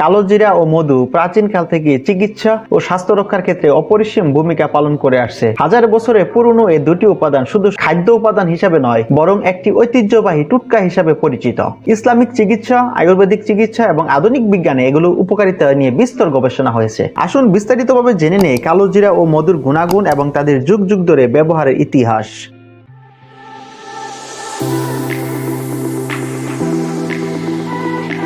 কালোজিরা ও মধু প্রাচীনকাল থেকে চিকিৎসা ও স্বাস্থ্য রক্ষার ক্ষেত্রে অপরিসীম ভূমিকা পালন করে আসছে। হাজার বছরে পুরনো এই দুটি উপাদান শুধু খাদ্য উপাদান হিসাবে নয়, বরং একটি ঐতিহ্যবাহী টুটকা হিসাবে পরিচিত। ইসলামিক চিকিৎসা, আয়ুর্বেদিক চিকিৎসা এবং আধুনিক বিজ্ঞানে এগুলো উপকারিতা নিয়ে বিস্তর গবেষণা হয়েছে। আসুন বিস্তারিতভাবে জেনে নেই কালোজিরা ও মধুর গুণাগুণ এবং তাদের যুগ যুগ ধরে ব্যবহারের ইতিহাস।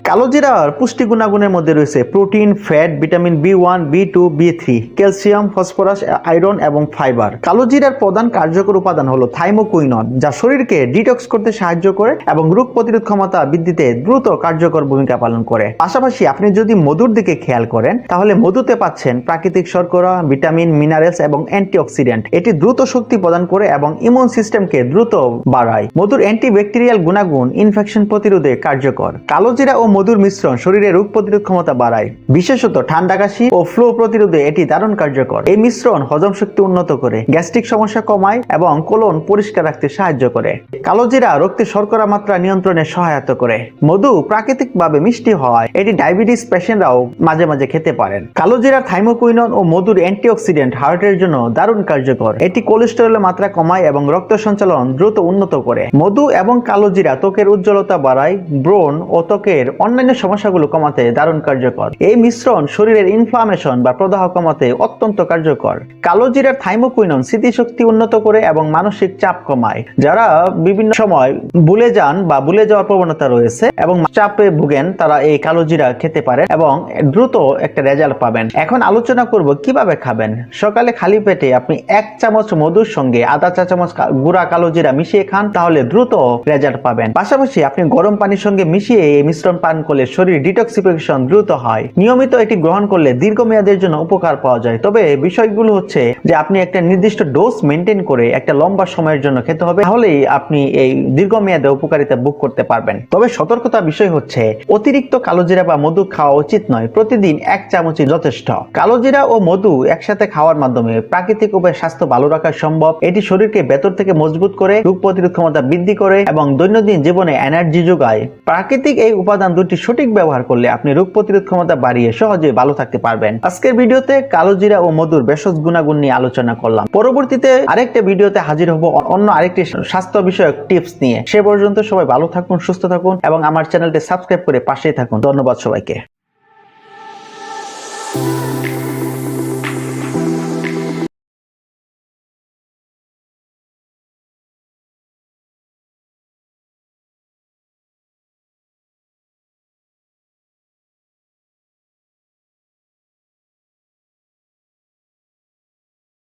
কালোজিরার পুষ্টি গুণাগুণের মধ্যে রয়েছে protein, fat, vitamin B one, B two, B three, calcium, phosphorus, iron এবং ফাইবার। কালোজিরার প্রধান কার্যকর উপাদান হলো থাইমোকুইনন, যা শরীরকে ডিটক্স করতে সাহায্য করে এবং রোগ প্রতিরোধ ক্ষমতা বৃদ্ধিতে দ্রুত কার্যকর ভূমিকা পালন করে। পাশাপাশি আপনি যদি মধুর দিকে খেয়াল করেন, তাহলে মধুতে পাচ্ছেন প্রাকৃতিক শর্করা, ভিটামিন, মিনারেলস এবং অ্যান্টিঅক্সিডেন্ট। এটি দ্রুত শক্তি প্রদান করে এবং ইমিউন সিস্টেমকে দ্রুত বাড়ায়। মধুর অ্যান্টিব্যাকটেরিয়াল গুণাগুণ ইনফেকশন প্রতিরোধে কার্যকর। কালোজিরা ও মধুর মিশ্রণ শরীরে রোগ প্রতিরোধ ক্ষমতা বাড়ায়। বিশেষত ঠান্ডা কাশি ও ফ্লু প্রতিরোধে এটি দারুণ কার্যকর। এই মিশ্রণ হজম শক্তি উন্নত করে, গ্যাস্ট্রিক সমস্যা কমায় এবং কোলন পরিষ্কার রাখতে সাহায্য করে। কালোজিরা রক্তে শর্করা মাত্রা নিয়ন্ত্রণে সহায়তা করে। মধু প্রাকৃতিকভাবে মিষ্টি হওয়ায় এটি ডায়াবেটিস পেশেন্টরাও মাঝে মাঝে খেতে পারেন। কালোজিরার থাইমোকুইনন ও মধুর অ্যান্টিঅক্সিডেন্ট হার্টের জন্য দারুণ কার্যকর। এটি কোলেস্টেরলের মাত্রা কমায় এবং রক্ত সঞ্চালন দ্রুত উন্নত করে। মধু এবং কালোজিরা ত্বকের উজ্জ্বলতা বাড়ায়, ব্রণ ও ত্বকের অন্যান্য সমস্যাগুলো কমাতে দারুণ কার্যকর। এই মিশ্রণ শরীরের ইনফ্লামেশন বা প্রদাহ কমাতে অত্যন্ত কার্যকর। কালোজিরার থাইমোকুইনন স্মৃতিশক্তি উন্নত করে এবং মানসিক চাপ কমায়, যারা বিভিন্ন সময় ভুলে যান বা ভুলে যাওয়ার প্রবণতা রয়েছে এবং চাপে ভুগেন, তারা এই কালোজিরা খেতে পারেন এবং দ্রুত একটা রেজাল্ট পাবেন। এখন আলোচনা করব কীভাবে খাবেন। সকালে খালি পেটে আপনি এক চামচ মধুর সঙ্গে আধা চা চামচ গুঁড়া কালোজিরা মিশিয়ে খান, তাহলে দ্রুত রেজাল্ট পাবেন। পাশাপাশি আপনি গরম পানির সঙ্গে মিশিয়ে এই মিশ্রণ পান করলে শরীর ডিটক্সিফিকেশন দ্রুত হয়। নিয়মিত এটি গ্রহণ করলে দীর্ঘমেয়াদের জন্য উপকার পাওয়া যায়। তবে বিষয়গুলো হচ্ছে যে আপনি একটা নির্দিষ্ট ডোজ মেনটেন করে একটা লম্বা সময়ের জন্য খেতে হবে, তাহলেই আপনি এই দীর্ঘমেয়াদে উপকারিতা বুক করতে পারবেন। তবে সতর্কতা বিষয় হচ্ছে, অতিরিক্ত কালোজিরা বা মধু খাওয়া উচিত নয়। প্রতিদিন এক চামচই যথেষ্ট। কালোজিরা ও মধু একসাথে খাওয়ার মাধ্যমে প্রাকৃতিক উপায়ে স্বাস্থ্য ভালো রাখা সম্ভব। এটি শরীরকে ভেতর থেকে মজবুত করে রোগ প্রতিরোধ ক্ষমতা বৃদ্ধি করে এবং দৈনন্দিন জীবনে এনার্জি যোগায়। প্রাকৃতিক এই উপাদান দুটি সঠিক ব্যবহার করলে আপনি রোগ প্রতিরোধ ক্ষমতা বাড়িয়ে সহজে ভালো থাকতে পারবেন। আজকের ভিডিওতে কালোজিরা ও মধুর ভেষজ গুণাগুণ নিয়ে আলোচনা করলাম। পরবর্তীতে আরেকটা ভিডিওতে হাজির হব অন্য আরেকটি স্বাস্থ্য বিষয়ক টিপস নিয়ে। সে পর্যন্ত সবাই ভালো থাকুন, সুস্থ থাকুন এবং আমার চ্যানেলটি সাবস্ক্রাইব করে পাশেই থাকুন। ধন্যবাদ সবাইকে।